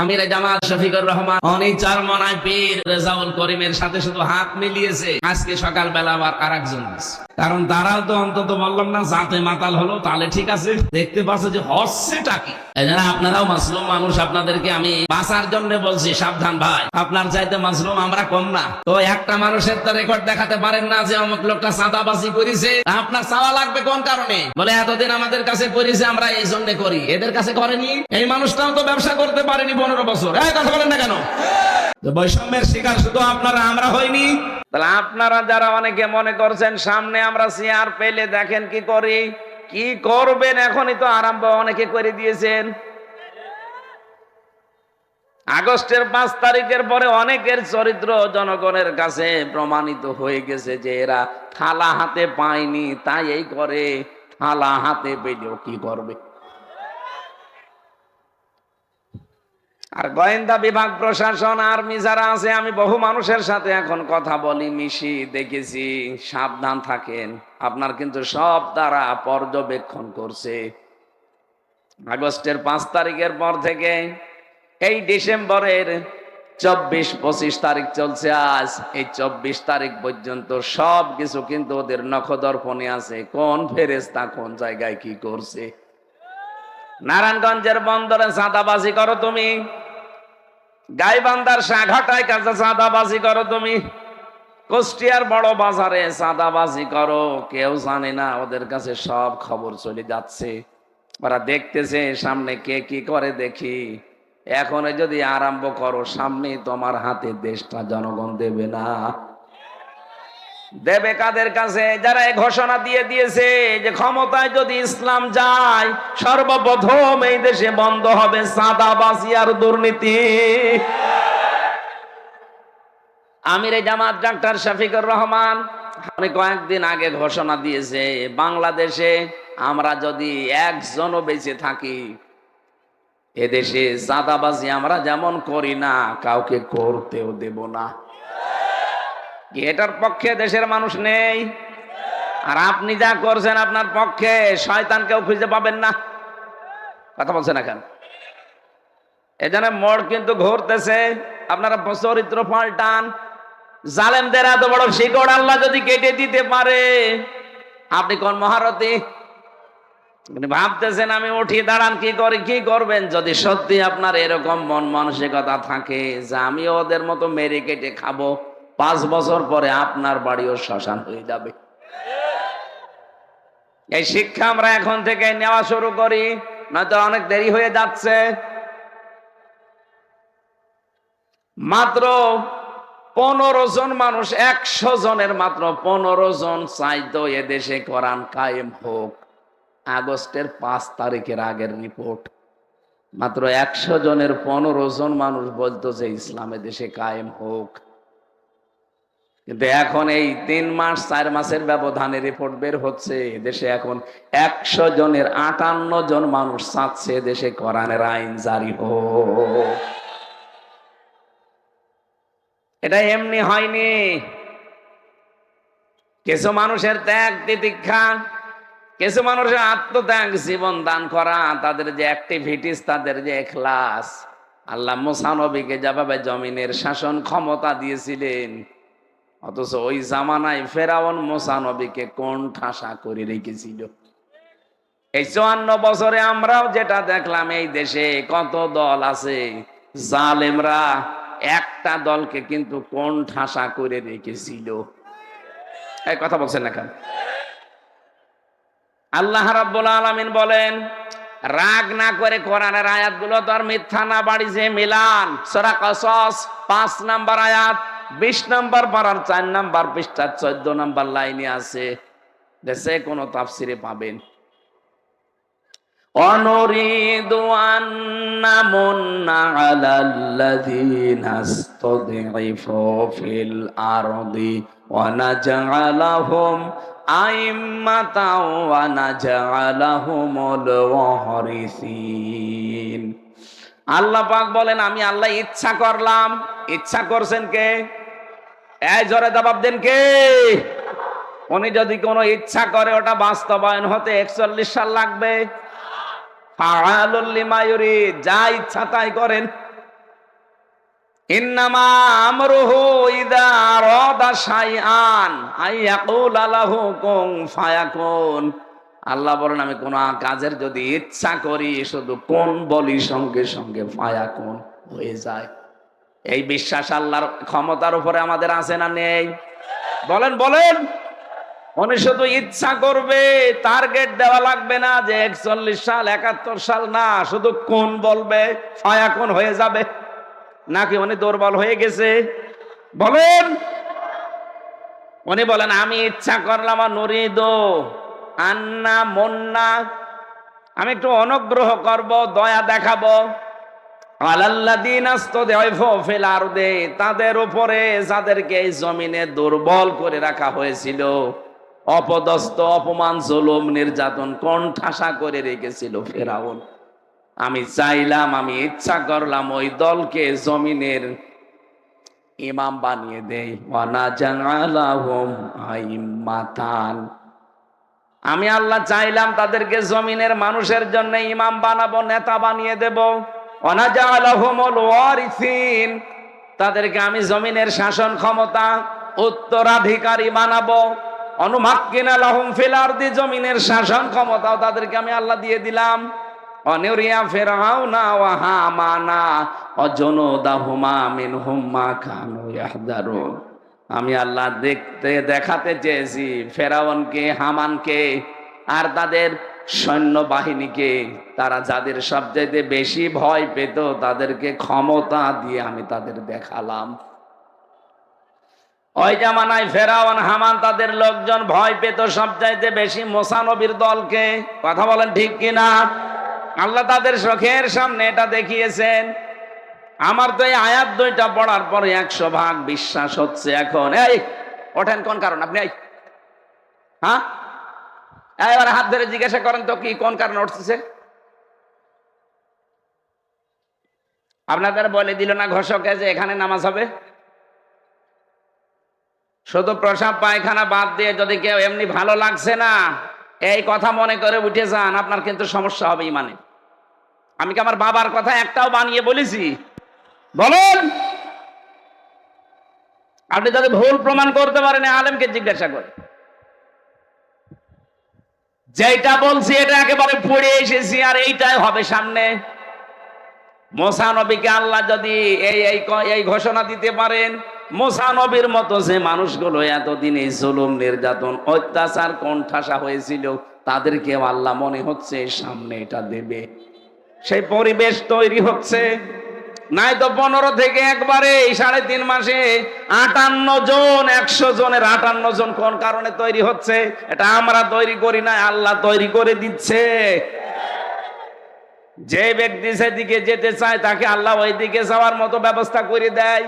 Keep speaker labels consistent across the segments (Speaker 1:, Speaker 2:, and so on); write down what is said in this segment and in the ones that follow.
Speaker 1: আমির জামাত শফিকুর রহমান অনি চারমনায় পীর রেজাউল করিমের সাথে শুধু হাত মিলিয়েছে। আজকে সকালবেলা আবার আর আছে। কারণ তারাও তো অন্তত বললাম না, জাতে মাতাল হলো, তাহলে ঠিক আছে। দেখতে পাচ্ছে যে হচ্ছেটা কি। আপনারাও মাসলুম মানুষ, আপনাদেরকে আমি বাঁচার জন্য বলছি, সাবধান ভাই। আপনার চাইতে মাসলুম আমরা কম না। তো একটা মানুষের তো রেকর্ড দেখাতে পারেন না যে অমুক লোকটা চাঁদাবাজি করেছে। আপনার চাওয়া লাগবে কোন কারণে? বলে, এতদিন আমাদের কাছে করেছে, আমরা এই জন্য করি। এদের কাছে করেনি। এই মানুষটাও তো ব্যবসা করতে পারেনি পনেরো বছর। এই কথা বলেন না কেন? বৈষম্যের শিকার শুধু আপনারা আমরা হইনি।
Speaker 2: তাহলে আপনারা যারা অনেকে মনে করছেন সামনে আমরা চেয়ার পেলে দেখেন কি করি? কি করবেন? এখনই তো আরম্ভ অনেকে করে দিয়েছেন। আগস্টের পাঁচ তারিখের পরে অনেকের চরিত্র জনগণের কাছে প্রমাণিত হয়ে গেছে যে এরা থালা হাতে পায়নি তাই এই করে। থালা হাতে পেলেও কি করবে? আর গোয়েন্দা বিভাগ, প্রশাসন, আর্মি যারা আছে, আমি বহু মানুষের সাথে এখন কথা বলি, মিশি, দেখেছি, সাবধান থাকেন। আপনার কিন্তু সব দ্বারা পর্যবেক্ষণ করছে। আগস্টের পাঁচ তারিখের পর থেকে এই ডিসেম্বরের চব্বিশ, পঁচিশ তারিখ চলছে আজ। এই চব্বিশ তারিখ পর্যন্ত সব কিছু কিন্তু ওদের নখদর্পণে আছে। কোন ফেরেস্তা কোন জায়গায় কি করছে? নারায়ণগঞ্জের বন্দরে চাঁদাবাজি করো তুমি। গাইবান্দার সাঘাটায় কাছে চাঁদাবাজি করো তুমি। কুষ্টিয়ার বড় বাজারে চাঁদাবাজি করো, কেউ জানে না, ওদের কাছে সব খবর চলে যাচ্ছে। ওরা দেখতেছে সামনে কে কি করে দেখি। এখন যদি আরম্ভ করো সামনে তোমার হাতে দেশটা জনগণ দেবে না। দেবে কাদের কাছে? যারা ঘোষণা দিয়ে দিয়েছে যে ক্ষমতায় যদি ইসলাম যায়, সর্বপ্রথম এই দেশে বন্ধ হবে সাদাবাজি আর দুর্নীতি। আমির জামাত ডাক্তার শফিকুর রহমান উনি কয়েকদিন আগে ঘোষণা দিয়েছে, বাংলাদেশে আমরা যদি একজনও বেঁচে থাকি এদেশে চাঁদাবাজি আমরা যেমন করি না, কাউকে করতেও দেব না। এটার পক্ষে দেশের মানুষ নেই। আর আপনি যা করছেন আপনার পক্ষে, শয়তানকেও খুঁজে পাবেন না। কথা বলছেন এখন? এজন্য মোড় কিন্তু ঘুরতেছে, আপনারা চরিত্র পাল্টান। জালেমদের এত বড় শিকড় আল্লাহ যদি কেটে দিতে পারে, আপনি কোন মহারথী? ভাবতেছেন আমি উঠি, দাঁড়ান, কি করি, কি করবেন? যদি সত্যি আপনার এরকম মন মানসিকতা থাকে যে আমি ওদের মতো মেরে কেটে খাব পাঁচ বছর পরে আপনার বাড়িও শ্মশান হয়ে যাবে। এই শিক্ষা আমরা এখন থেকে নেওয়া শুরু করি, নয়তো অনেক দেরি হয়ে যাচ্ছে। মাত্র পনেরো জন মানুষ, একশো জনের মাত্র পনেরো জন চাইতো এদেশে কোরআন কায়েম হোক। আগস্টের পাঁচ তারিখের আগের রিপোর্ট। মাত্র একশো জনের পনেরো জন মানুষ বলতো যে ইসলামে দেশে কায়েম হোক। কিন্তু এখন এই তিন মাস, চার মাসের ব্যবধানে রিপোর্ট বের হচ্ছে। দেশে এখন একশো জনের আটান্ন জন মানুষ চাচ্ছে দেশে কোরআনের আইন জারি হোক। এটা এমনি হয়নি। কিছু মানুষের ত্যাগ তিতিক্ষা, কিছু মানুষের আত্মত্যাগ, জীবন দান করা, তাদের যে অ্যাক্টিভিটিস তাদের যে এখলাস আল্লাহ মোসানবীকে যেভাবে জমিনের শাসন ক্ষমতা দিয়েছিলেন অথচ ওই জামানায় ফেরাউন মোসানবীকে কোন ঠাসা করে রেখেছিল? এই চুয়ান্ন বছরে আমরাও যেটা দেখলাম, এই দেশে কত দল আছে, জালেমরা একটা দলকে কিন্তু কোন ঠাসা করে রেখেছিল? এই কথা বলছেন না কেন? আল্লাহ রাব্বুল আলামিন বলেন, রাগ না করে কোরআনের আয়াতগুলো তো আর মিথ্যা না বাড়ি যে মিলান। সূরা কসস 5 নাম্বার আয়াত। বিশ নাম্বার পাড়ার চার নাম্বার পৃষ্ঠার চোদ্দ নাম্বার লাইনে আছে। দেশে কোনো তাফসিরে পাবেন। অনরিদ আন্নামুন্না আল্লাহ বলেন, আমি আল্লাহ ইচ্ছা করলাম। ইচ্ছা করছেন কে? এই জোরে জবাব দেন কে? উনি যদি কোনো ইচ্ছা করে, ওটা বাস্তবায়ন হতে একচল্লিশ সাল লাগবে। যা ইচ্ছা তাই করেন। আল্লাহ বলেন, আমি কোন কাজের যদি ইচ্ছা করি, শুধু কোন বলি, সঙ্গে সঙ্গে ফায়াকুন হয়ে যায়। এই বিশ্বাস আল্লাহর ক্ষমতার উপরে আমাদের আছে না নেই? বলেন বলেন। উনি শুধু ইচ্ছা করবে টার্গেট দেওয়া লাগবে না যে একচল্লিশ সাল, একাত্তর সাল, না, শুধু কোন বলবে ফায়াকুন হয়ে যাবে, নাকি উনি দুর্বল হয়ে গেছে? বলেন। উনি বলেন, আমি ইচ্ছা করলাম নুরিদ আন্না মন্না, আমি একটু অনুগ্রহ করব, দয়া দেখাবো। তাদের উপরে যাদেরকে এই জমিনে দুর্বল করে রাখা হয়েছিল, অপদস্থ, অপমান, জুলুম, নির্যাতন, কণ্ঠাসা করে রেখেছিল ফেরাউন। আমি চাইলাম, আমি ইচ্ছা করলাম ওই দলকে জমিনের ইমাম বানিয়ে দেই। জালাহুম আমি আল্লাহ চাইলাম তাদেরকে জমিনের মানুষের জন্য ইমাম বানাবো, নেতা বানিয়ে দেব। তাদেরকে আমি জমিনের শাসন ক্ষমতা, উত্তরাধিকারী বানাবো। অনুমাক্কিনা লাহুম ফিল আরদি, জমিনের শাসন ক্ষমতাও তাদেরকে আমি আল্লাহ দিয়ে দিলাম। অনিরিয়া ফেরাউনা ওয়া হামানা, অজনদাহুমা মিনহুম মা কানু ইয়াহদারুন। আমি আল্লাহ দেখতে, দেখাতে চেয়েছি, ফেরাউনকে, হামানকে, আর তাদের সৈন্য বাহিনীকে তারা যাদের সবচাইতে বেশি ভয় পেত, তাদেরকে ক্ষমতা দিয়ে আমি তাদের দেখালাম। ওই জামানায় ফেরাওয়ান, হামান তাদের লোকজন ভয় পেত, সবচাইতে বেশি মোসানবীর দলকে। কথা বলেন ঠিক কিনা? আল্লাহ তাদের চোখের সামনে এটা দেখিয়েছেন। আমার তো এই আয়াত দুইটা পড়ার পরে একশো ভাগ বিশ্বাস হচ্ছে এখন। এই, ওঠেন কোন কারণ? আপনি হ্যাঁ? এবার হাত ধরে জিজ্ঞাসা করেন তো কি, কোন কারণে উঠতেছে আপনাদের বলে দিল না ঘোষকে যে এখানে নামাজ হবে? শুধু প্রসাব, পায়খানা বাদ দিয়ে যদি কেউ এমনি ভালো লাগছে না, এই কথা মনে করে উঠে যান, আপনার কিন্তু সমস্যা হবে ইমানে। আমি কি আমার বাবার কথা একটাও বানিয়ে বলেছি? বলুন! আপনি যদি ভুল প্রমাণ করতে পারেন আলেমকে জিজ্ঞাসা করে যেটা বলছি, এটা একেবারে পড়ে এসেছি, আর এইটাই হবে সামনে। মোসা নবীকে আল্লাহ যদি এই এই এই ঘোষণা দিতে পারেন, মোসা নবীর মতো যে মানুষগুলো এতদিন এই জুলুম, নির্যাতন, অত্যাচার, কণ্ঠাসা হয়েছিল, তাদেরকেও আল্লাহ মনে হচ্ছে সামনে এটা দেবে। সেই পরিবেশ তৈরি হচ্ছে। নাই তো পনেরো থেকে একবারে, এই সাড়ে তিন মাসে আটান্ন জন, একশো জনের আটান্ন জন কোন কারণে তৈরি হচ্ছে? এটা আমরা তৈরি করি না আল্লাহ তৈরি করে দিচ্ছে। যে ব্যক্তি সেদিকে যেতে চায়, তাকে আল্লাহ ওই দিকে যাওয়ার মতো ব্যবস্থা করে দেয়।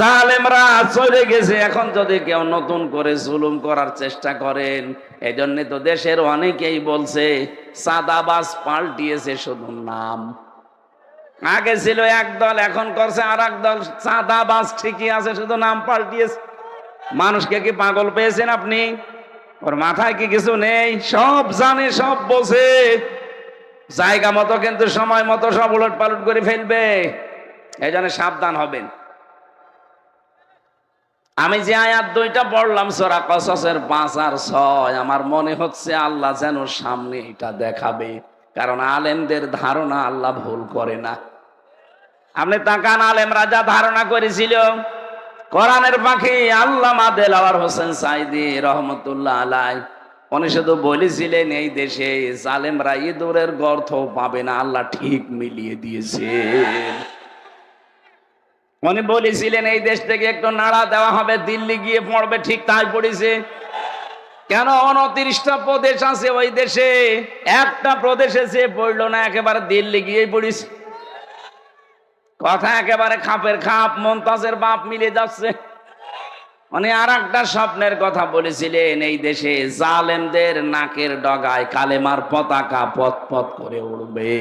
Speaker 2: জালেমরা চলে গেছে, এখন যদি কেউ নতুন করে জুলুম করার চেষ্টা করেন এই জন্য তো দেশের অনেকেই বলছে সাদাবাস পাল্টিয়েছে শুধু নাম। আগে ছিল এক দল, এখন করছে আর এক দল। চাঁদাবাজ ঠিকই আছে, শুধু নাম পাল্টিয়েছে। মানুষকে কি পাগল পেয়েছেন আপনি? ওর মাথায় কি কিছু নেই? সব জানে, সব বোঝে। জায়গা মতো কিন্তু সময় মতো সব উলট পালট করে ফেলবে। এই জন্য সাবধান হবেন। আমি যে আয়াত দুইটা পড়লাম, সোরা কসসের পাঁচ আর ছয়, আমার মনে হচ্ছে আল্লাহ যেন সামনে এটা দেখাবে। কারণ আলেমদের ধারণা আল্লাহ ভুল করে না। আপনি তাকান আলেম রাজা ধারণা করেছিল, কোরআনের পাখি আল্লাহ দেলাওয়ার হোসেন সাইদি রহমতুল্লাহ আলাই, উনি শুধু বলেছিলেন, এই দেশে জালেমরা ইঁদুরের গর্থ পাবে না, আল্লাহ ঠিক মিলিয়ে দিয়েছে। উনি বলেছিলেন, এই দেশ থেকে একটু নাড়া দেওয়া হবে, দিল্লি গিয়ে পড়বে, ঠিক তাই পড়েছে। কেন উনত্রিশটা প্রদেশ আছে ওই দেশে? একটা প্রদেশে সে পড়ল না, একেবারে দিল্লি গিয়েই পড়িস কথা একেবারে খাপের খাপ মন্তাজের বাপ মিলে যাচ্ছে। উনি আর একটা স্বপ্নের কথা বলেছিলেন, এই দেশে জালেমদের নাকের ডগায় কালেমার পতাকা পথ পথ করে উড়বে।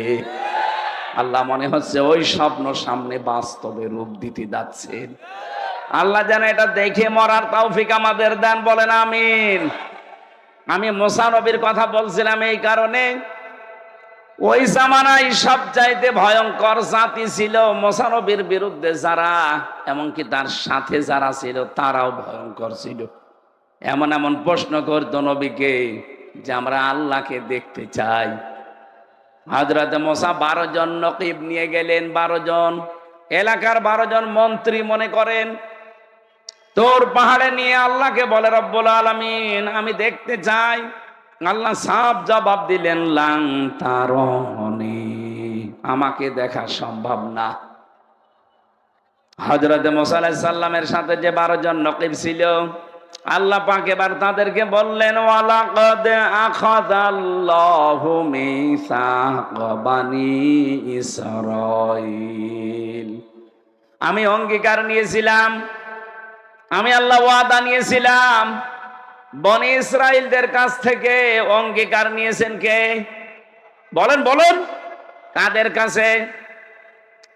Speaker 2: আল্লাহ মনে হচ্ছে ওই স্বপ্ন সামনে বাস্তবে রূপ দিতে যাচ্ছেন আল্লাহ যেন এটা দেখে মরার তৌফিক আমাদের দেন, বলেন আমিন। আমি মোসানবীর কথা বলছিলাম এই কারণে। ওই জামানায় সব চাইতে ভয়ঙ্কর জাতি ছিল মোসানবীর বিরুদ্ধে যারা, এমনকি তার সাথে যারা ছিল, তারাও ভয়ঙ্কর ছিল। এমন এমন প্রশ্ন করতো নবীকে যে আমরা আল্লাহকে দেখতে চাই। হজরত মোসা বারো জন নকিব নিয়ে গেলেন বারো জন। এলাকার বারো জন মন্ত্রী মনে করেন, তোর পাহাড়ে নিয়ে আল্লাহকে বলে, রব্বুল আলামিন, আমি দেখতে চাই আল্লাহ সাপ জবাব দিলেন, লাং তারনি আমাকে দেখা সম্ভব না। হজরত সাল্লামের সাথে যে বারো জন নকিব ছিল, আল্লাহ পাক এবার তাদেরকে বললেন আমি অঙ্গীকার নিয়েছিলাম, আমি আল্লাহ ওয়াদা নিয়েছিলাম। বনি ইসরায়েলদের কাছ থেকে অঙ্গীকার নিয়েছেন কে? বলেন, বলুন। কাদের কাছে?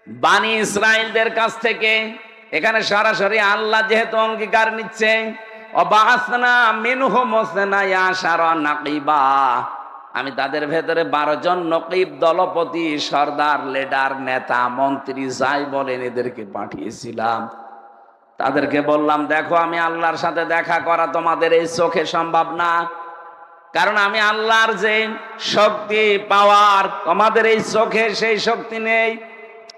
Speaker 2: বানি ইসরায়েলদের কাছ থেকে। এখানে সরাসরি আল্লাহ যেহেতু অঙ্গীকার নিচ্ছে আমি তাদের ভেতরে বারো জন নকিব দলপতি, সর্দার, লিডার, নেতা, মন্ত্রী, যাই বলেন এদেরকে পাঠিয়েছিলাম। তাদেরকে বললাম, দেখো, আমি আল্লাহর সাথে দেখা করা তোমাদের এই চোখে সম্ভব না। কারণ আমি আল্লাহর যে শক্তি পাওয়ার তোমাদের এই চোখে সেই শক্তি নেই।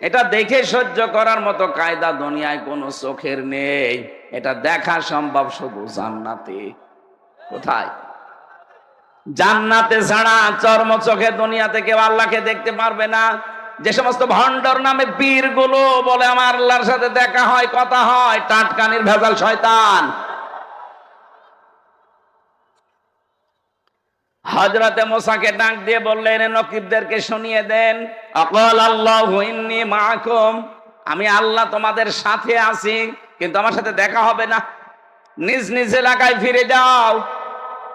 Speaker 2: এটা দেখে সহ্য করার মতো কায়দা দুনিয়ায় কোনো চোখের নেই। এটা দেখা সম্ভব শুধু জান্নাতে। কোথায়? জান্নাতে ছাড়া চর্ম চোখে দুনিয়াতে কেউ আল্লাহকে দেখতে পারবে না। যে সমস্ত ভণ্ডর নামে পীরগুলো বলে আমার আল্লাহর সাথে দেখা হয়, কথা হয়, টাটকানির ভেজাল শয়তান। হজরতে মোসাকে ডাক দিয়ে বললেন নকিবদেরকে শুনিয়ে দেন। অকল আল্লাহ ইন্নি মাকুম আমি আল্লাহ তোমাদের সাথে আছি, কিন্তু আমার সাথে দেখা হবে না। নিজ নিজ এলাকায় ফিরে যাও।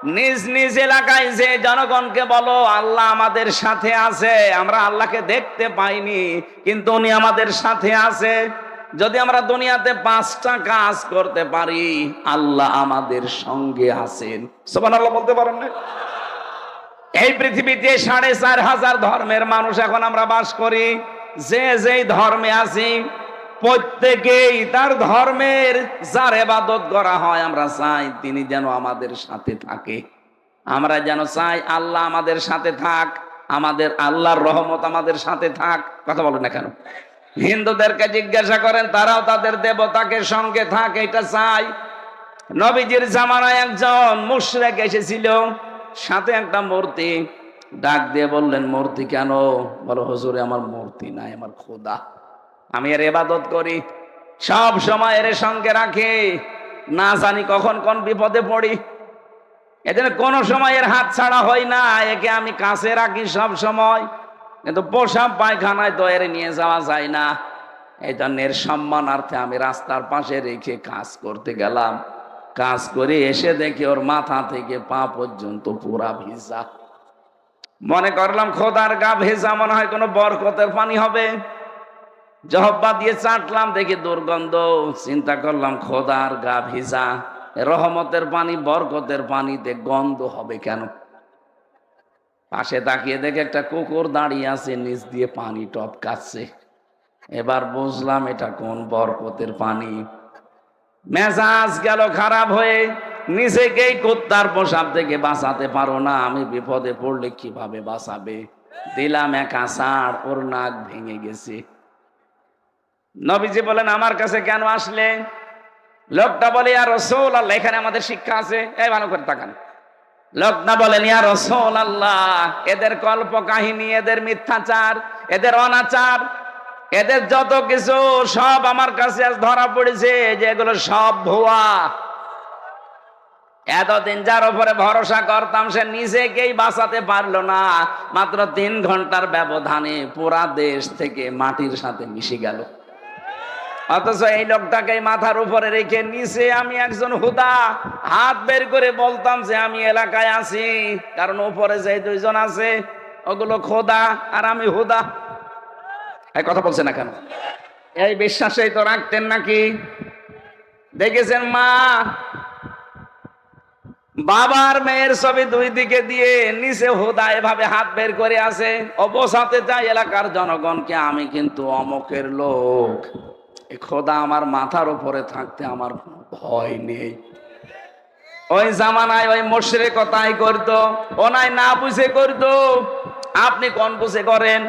Speaker 2: নিজ নিজ এলাকায় যে জনগণকে বলো, আল্লাহ আমাদের সাথে আছে, আমরা আল্লাহকে দেখতে পাইনি, কিন্তু উনি আমাদের সাথে আছে। যদি আমরা দুনিয়াতে পাঁচটা কাজ করতে পারি, আল্লাহ আমাদের সঙ্গে আছেন। সোমান আল্লাহ বলতে পারেন না? এই পৃথিবীতে সাড়ে চার হাজার ধর্মের মানুষ এখন আমরা বাস করি। যে যেই ধর্মে আছি প্রত্যেকেই তার ধর্মের, যার এবাদত করা হয়, আমরা চাই তিনি যেন আমাদের সাথে থাকে। আমরা যেন চাই আল্লাহ আমাদের সাথে থাক, আমাদের আল্লাহর রহমত আমাদের সাথে থাক। কথা বলেন না কেন? হিন্দুদেরকে জিজ্ঞাসা করেন, তারাও তাদের দেবতাকে সঙ্গে থাক, এটা চাই। নবীজির জামানায় একজন মুশরেক এসেছিল, সাথে একটা মূর্তি। ডাক দিয়ে বললেন, মূর্তি কেন? বলো, হুজুরে, আমার মূর্তি নাই, আমার খোদা। আমি এর এবাদত করি, সব সময় এর সঙ্গে রাখি, না জানি কখন কোন বিপদে পড়ি। এজন্য কোনো সময় এর হাত ছাড়া হয় না, একে আমি কাছে রাখি সব সময়। কিন্তু পোশাক পায়খানায় তো এর নিয়ে যাওয়া যায় না। এই জন্য এর সম্মানার্থে আমি রাস্তার পাশে রেখে কাজ করতে গেলাম। কাজ করে এসে দেখি ওর মাথা থেকে পা পর্যন্ত পুরা ভিজা। মনে করলাম খোদার গা ভেজা, মনে হয় কোনো বরকতের পানি হবে। জহব্বা দিয়ে চাটলাম, দেখি দুর্গন্ধ। চিন্তা করলাম, খোদার গা ভিজা। রহমতের পানি, বরকতের পানিতে গন্ধ হবে কেন? পাশে তাকিয়ে দেখে একটা কুকুর দাঁড়িয়ে আছে, নিচ দিয়ে পানি টপকাচ্ছে। এবার বুঝলাম, এটা কোন বরকতের পানি। মেজাজ গেল খারাপ হয়ে, নিজেকেই কুত্তার পোশাক থেকে বাঁচাতে পারো না। আমি বিপদে পড়লে কীভাবে বাঁচাবে? দিলাম এক আষাঢ় ওর নাক ভেঙে গেছে। নবীজি বলেন, আমার কাছে কেন আসলে? লোকটা বলে আর রসৌল আল্লাহ এখানে আমাদের শিক্ষা আছে। এই, ভালো করে তাকান। লোকটা বলেন ইয়া রসৌল আল্লাহ এদের কল্প কাহিনী, এদের মিথ্যাচার, এদের অনাচার, এদের যত কিছু, সব আমার কাছে আজ ধরা পড়েছে, যে এগুলো সব ভুয়া। এতদিন যার উপরে ভরসা করতাম, সে নিজেকেই বাঁচাতে পারল না। মাত্র তিন ঘণ্টার ব্যবধানে পুরা দেশ থেকে মাটির সাথে মিশে গেল। অথচ এই লোকটাকে মাথার উপরে রেখে নিচে আমি একজন হুদা। হাত বের করে বলতাম যে আমি এলাকায় আছি, কারণ উপরে যে দুইজন আছে, ওগুলো খোদা আর আমি হুদা। এই কথা বলছে না কেন? এই বিশ্বাসেই তো রাখতেন নাকি? দেখেছেন মা? বাবার মেয়ের ছবি দুই দিকে দিয়ে নিচে হুদা এভাবে হাত বের করে আছে। অবসাতে চাই এলাকার জনগণকে, আমি কিন্তু অমকের লোক। এ খোদা আমার মাথার উপরে থাকতে আমার ভয় নেই। ওই জামানায় ওই মশরে কথাই করতো ওনায় না বুঝে করতো। আপনি কোন বুঝে করেন?